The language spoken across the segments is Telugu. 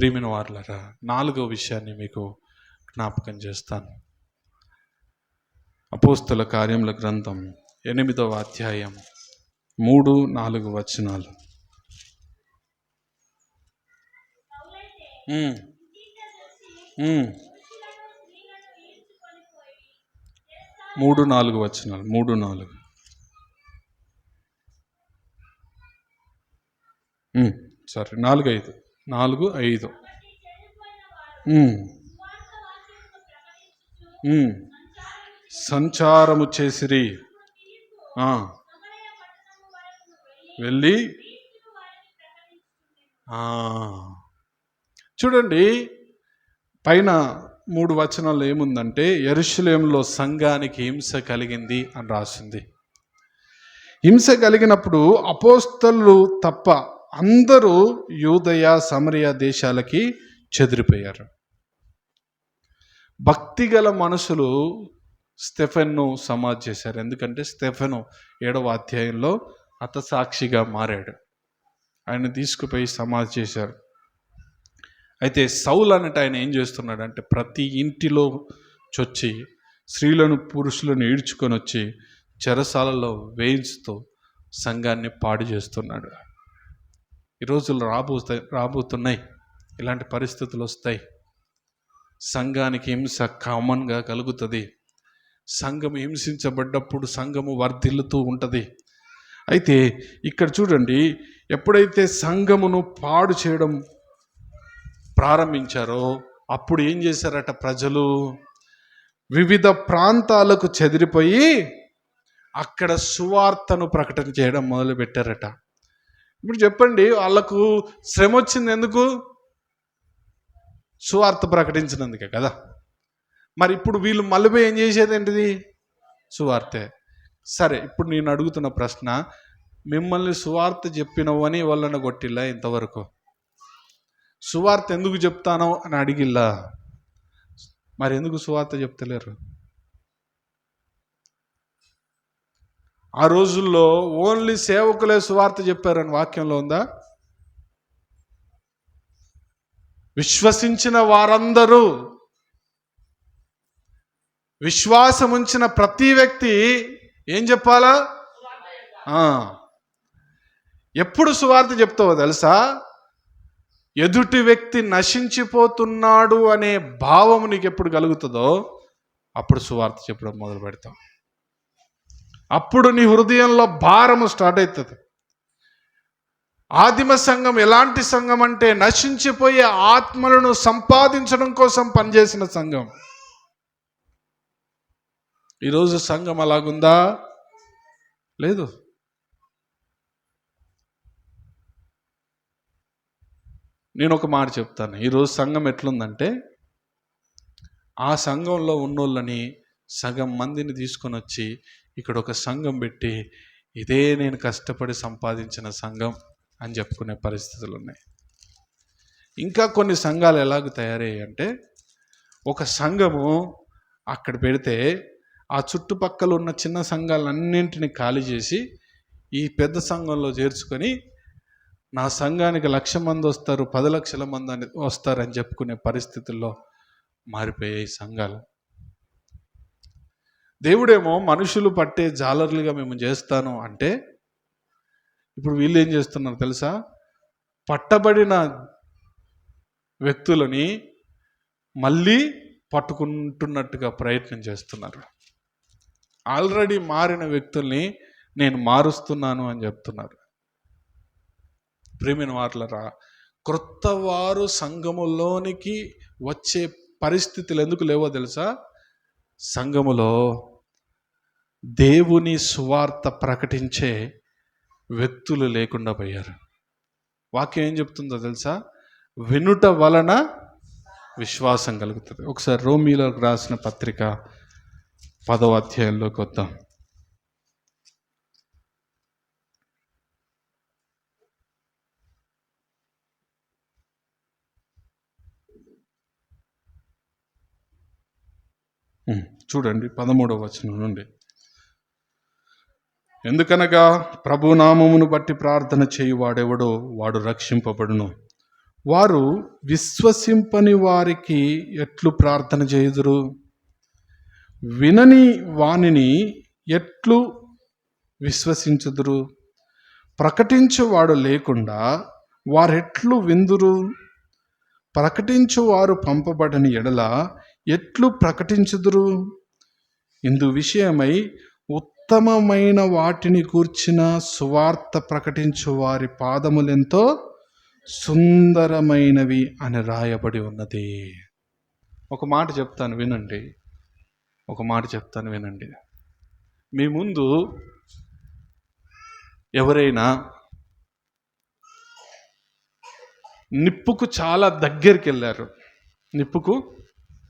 ప్రియమైన వార్లరా నాలుగో విషయాన్ని మీకు జ్ఞాపకం చేస్తాను. అపోస్తుల కార్యముల గ్రంథం ఎనిమిదవ అధ్యాయం మూడు నాలుగు వచనాలు. మూడు నాలుగు వచనాలు మూడు నాలుగు. సరే నాలుగు ఐదు నాలుగు ఐదు. సంచారము చేసిరి. వెళ్ళి. చూడండి పైన మూడు వచనాలు ఏముందంటే ఎరుషులేంలో సంఘానికి హింస కలిగింది అని రాసింది హింస కలిగినప్పుడు అపోస్తలు తప్ప అందరూ యూదయ సమరయ దేశాలకి చెదిరిపోయారు. భక్తిగల మనుషులు స్టెఫెన్ను సమాధి చేశారు. ఎందుకంటే స్టెఫెను ఏడవ అధ్యాయంలో హతసాక్షిగా మారాడు. ఆయన తీసుకుపోయి సమాధి చేశారు. అయితే సౌల్ అన్నట్టు ఆయన ఏం చేస్తున్నాడు అంటే ప్రతి ఇంటిలో చొచ్చి స్త్రీలను పురుషులను ఈడ్చుకొని వచ్చి చెరసాలలో వేయించుతూ సంఘాన్ని పాడు చేస్తున్నాడు. ఈ రోజులు రాబోతాయి రాబోతున్నాయి. ఇలాంటి పరిస్థితులు వస్తాయి. సంఘానికి హింస కామన్గా కలుగుతుంది. సంఘం హింసించబడ్డప్పుడు సంఘము వర్ధిల్లుతూ ఉంటుంది. అయితే ఇక్కడ చూడండి ఎప్పుడైతే సంఘమును పాడు చేయడం ప్రారంభించారో అప్పుడు ఏం చేశారట ప్రజలు? వివిధ ప్రాంతాలకు చెదిరిపోయి అక్కడ సువార్తను ప్రకటన చేయడం మొదలుపెట్టారట. ఇప్పుడు చెప్పండి వాళ్ళకు శ్రమ వచ్చింది ఎందుకు? సువార్త ప్రకటించినందుకే కదా. మరి ఇప్పుడు వీళ్ళు మళ్ళీ ఏం చేసేది ఏంటిది? సువార్తే. సరే ఇప్పుడు నేను అడుగుతున్న ప్రశ్న మిమ్మల్ని సువార్త చెప్పినవని వాళ్ళని కొట్టిల్లా ఇంతవరకు? సువార్త ఎందుకు చెప్తానో అని అడిగిల్లా? మరి ఎందుకు సువార్త చెప్తలేరు? ఆ రోజుల్లో ఓన్లీ సేవకులే సువార్త చెప్పారని వాక్యంలో ఉందా? విశ్వసించిన వారందరూ విశ్వాసం ఉంచిన ప్రతి వ్యక్తి ఏం చెప్పాలా? ఎప్పుడు సువార్త చెప్తావో తెలుసా? ఎదుటి వ్యక్తి నశించిపోతున్నాడు అనే భావం నీకు ఎప్పుడు కలుగుతుందో అప్పుడు సువార్త చెప్పడం మొదలు పెడతాం అప్పుడు నీ హృదయంలో భారము స్టార్ట్ అవుతుంది. ఆదిమ సంఘం ఎలాంటి సంఘం అంటే నశించిపోయే ఆత్మలను సంపాదించడం కోసం పనిచేసిన సంఘం. ఈరోజు సంఘం అలాగుందా? లేదు. నేను ఒక మాట చెప్తాను. ఈరోజు సంఘం ఎట్లుందంటే ఆ సంఘంలో ఉన్నోళ్ళని సగం మందిని తీసుకొని వచ్చి ఇక్కడ ఒక సంఘం పెట్టి ఇదే నేను కష్టపడి సంపాదించిన సంఘం అని చెప్పుకునే పరిస్థితులు ఉన్నాయి. ఇంకా కొన్ని సంఘాలు ఎలాగ తయారయ్యాయి అంటే ఒక సంఘము అక్కడ పెడితే ఆ చుట్టుపక్కల ఉన్న చిన్న సంఘాలన్నింటినీ ఖాళీ చేసి ఈ పెద్ద సంఘంలో చేర్చుకొని నా సంఘానికి లక్ష మంది వస్తారు పది లక్షల మంది అని వస్తారని చెప్పుకునే పరిస్థితుల్లో మారిపోయాయి సంఘాలు. దేవుడేమో మనుషులు పట్టే జాలర్లుగా మేము చేస్తాను అంటే ఇప్పుడు వీళ్ళు ఏం చేస్తున్నారు తెలుసా? పట్టబడిన వ్యక్తులని మళ్ళీ పట్టుకుంటున్నట్టుగా ప్రయత్నం చేస్తున్నారు. ఆల్రెడీ మారిన వ్యక్తుల్ని నేను మారుస్తున్నాను అని చెప్తున్నారు. ప్రేమిన వార్లరా క్రొత్త వారు సంఘములోనికి వచ్చే పరిస్థితులు ఎందుకు లేవో తెలుసా? సంఘములో దేవుని సువార్త ప్రకటించే వ్యక్తులు లేకుండా పోయారు. వాక్యం ఏం చెప్తుందో తెలుసా? వినుట వలన విశ్వాసం కలుగుతుంది. ఒకసారి రోమిలో రాసిన పత్రిక పదవ అధ్యాయంలోకి వద్దాం. చూడండి పదమూడవ వచనం నుండి. ఎందుకనగా ప్రభునామమును బట్టి ప్రార్థన చేయువాడెవడో వాడు రక్షింపబడును. వారు విశ్వసింపని వారికి ఎట్లు ప్రార్థన చేయుదురు? వినని వానిని ఎట్లు విశ్వసించుదురు? ప్రకటించువాడు లేకుండా వారెట్లు విందురు? ప్రకటించువారు పంపబడని ఎడల ఎట్లు ప్రకటించుదురు? ఇందు విషయమై ఉత్తమమైన వాటిని కూర్చిన సువార్త ప్రకటించు వారి పాదములెంతో సుందరమైనవి అని రాయబడి ఉన్నది. ఒక మాట చెప్తాను వినండి. ఒక మాట చెప్తాను వినండి. మీ ముందు ఎవరైనా నిప్పుకు చాలా దగ్గరికి వెళ్ళారు నిప్పుకు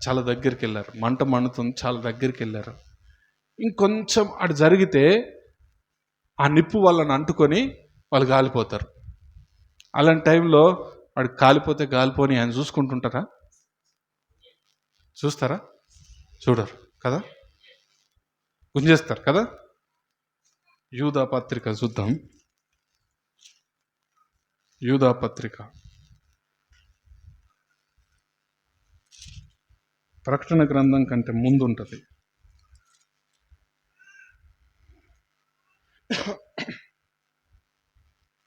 చాలా దగ్గరికి వెళ్ళారు మంట మండుతుంది చాలా దగ్గరికి వెళ్ళారు ఇంకొంచెం అటు జరిగితే ఆ నిప్పు వాళ్ళని అంటుకొని వాళ్ళు కాలిపోతారు అలాంటి టైంలో వాడు కాలిపోతే కాలిపోని ఆయన చూసుకుంటుంటారా? చూస్తారా? చూడరు కదా? గుంజేస్తారు కదా? యూదా పత్రిక చూద్దాం. యూదా పత్రిక. ప్రకటన గ్రంథం కంటే ముందు ఉంటుంది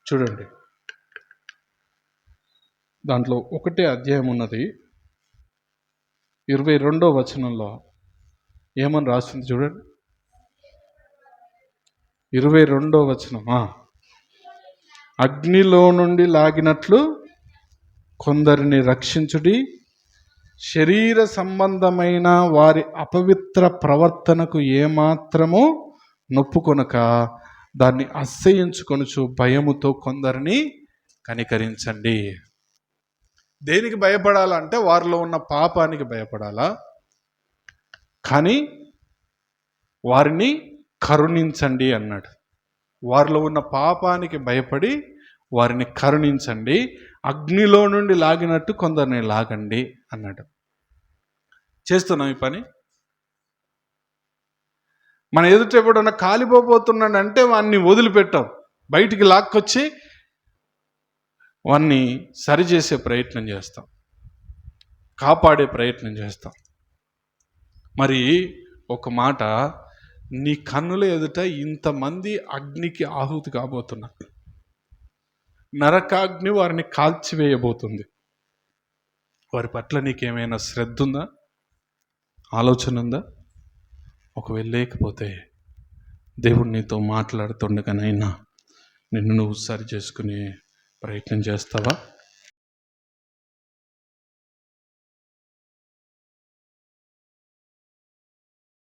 చూడండి. దాంట్లో ఒకటే అధ్యాయం ఉన్నది. ఇరవై రెండో వచనంలో ఏమని రాసింది చూడండి. ఇరవై రెండో వచనమా అగ్నిలో నుండి లాగినట్లు కొందరిని రక్షించుడి శరీర సంబంధమైన వారి అపవిత్ర ప్రవర్తనకు ఏమాత్రము నొప్పుకొనక దాన్ని అస్సయించుకొనుచు భయముతో కొందరిని కనికరించండి. దేనికి భయపడాలంటే వారిలో ఉన్న పాపానికి భయపడాలా? కానీ వారిని కరుణించండి అన్నాడు. వారిలో ఉన్న పాపానికి భయపడి వారిని కరుణించండి. అగ్నిలో నుండి లాగినట్టు కొందరిని లాగండి అన్నాడు. చేస్తున్నాం ఈ పని. మన ఎదుట ఎవడన్నా కాలిపోబోతున్నాడు అంటే వాడిని వదిలిపెట్టాం. బయటికి లాక్కొచ్చి వాన్ని సరిచేసే ప్రయత్నం చేస్తాం. కాపాడే ప్రయత్నం చేస్తాం. మరి ఒక మాట నీ కన్నుల ఎదుట ఇంతమంది అగ్నికి ఆహుతి కాబోతున్నారు. నరకాగ్ని వారిని కాల్చివేయబోతుంది. వారి పట్ల నీకేమైనా శ్రద్ధ ఉందా? ఆలోచన ఉందా? ఒకవేళ లేకపోతే దేవుడు నీతో మాట్లాడుతుండగానైనా నిన్ను నువ్వు సరి చేసుకునే ప్రయత్నం చేస్తావా?